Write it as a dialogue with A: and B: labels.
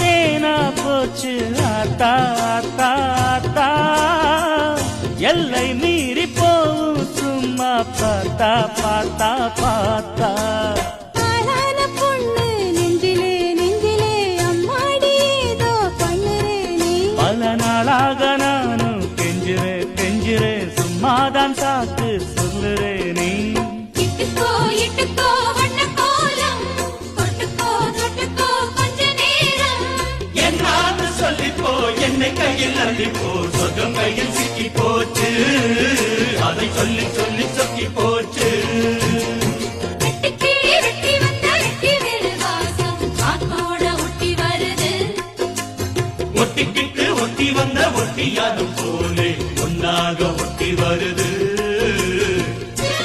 A: தேனா போச்சு. ஆத்தா ஆத்தா ஆத்தா. எல்லை மீறி போகும் சும்மா பார்த்தா பார்த்தா பார்த்தா. பல நாளாக நானும் கெஞ்சுறே கெஞ்சுறே. சும்மாதான் சாக்கு சொல்லுறே நீ. என்னை கையில் அள்ளிப்போ சொர்க்கம் கையில் சிக்கி போச்சு அதை சொல்லி சொல்லி சொக்கி போச்சு
B: ஒட்டி வருது.
A: ஒட்டிக்கிட்டு ஒட்டி வந்த ஒட்டியாலும் போலே. ஒன்னாக ஒட்டி வருது.